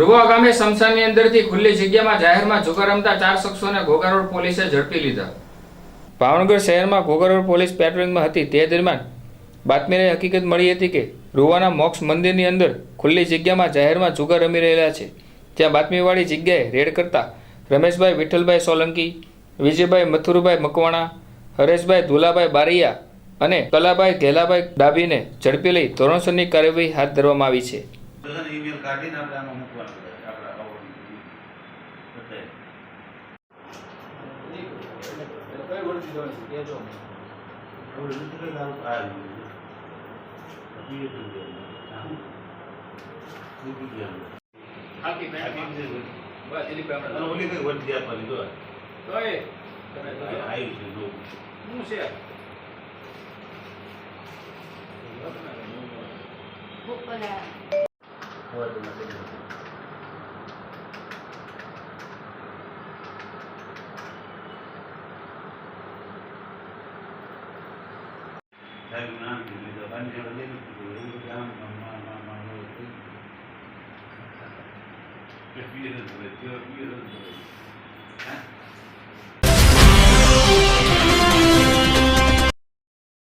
રૂવા ગામે સમસાની અંદરથી ખુલ્લી જગ્યામાં જાહેરમાં જુગાર રમતા ચાર શખ્સોને ઘોઘા રોડ પોલીસે ઝડપી લીધા. ભાવનગર શહેરમાં ઘોઘા રોડ પોલીસ પેટ્રોલિંગમાં હતી. તે દરમિયાન બાતમીને હકીકત મળી હતી કે રૂવાના મોક્ષ મંદિરની અંદર ખુલ્લી જગ્યામાં જાહેરમાં જુગાર રમી રહેલા છે. ત્યાં બાતમીવાળી જગ્યાએ રેડ કરતા રમેશભાઈ વિઠ્ઠલભાઈ સોલંકી, વિજયભાઈ મથુરુભાઈ મકવાણા, હરેશભાઈ ધુલાભાઈ બારૈયા અને કલાભાઈ ઘેલાભાઈ ડાભીને ઝડપી લઈ ધોરણસરની કાર્યવાહી હાથ ધરવામાં આવી છે. બધાને ઈમેલ કાઢીને આપણે આમાં મૂકવાનું છે આપણા આવડની બતાવી આપણે નથી કઈ દારૂ આ પીએ તો ગયા. મૂકી ગયા અને ઓલી કઈ વધી આપવાની જો આવી છે જો. હવે તો નથી કરતું. સાહેબ નામ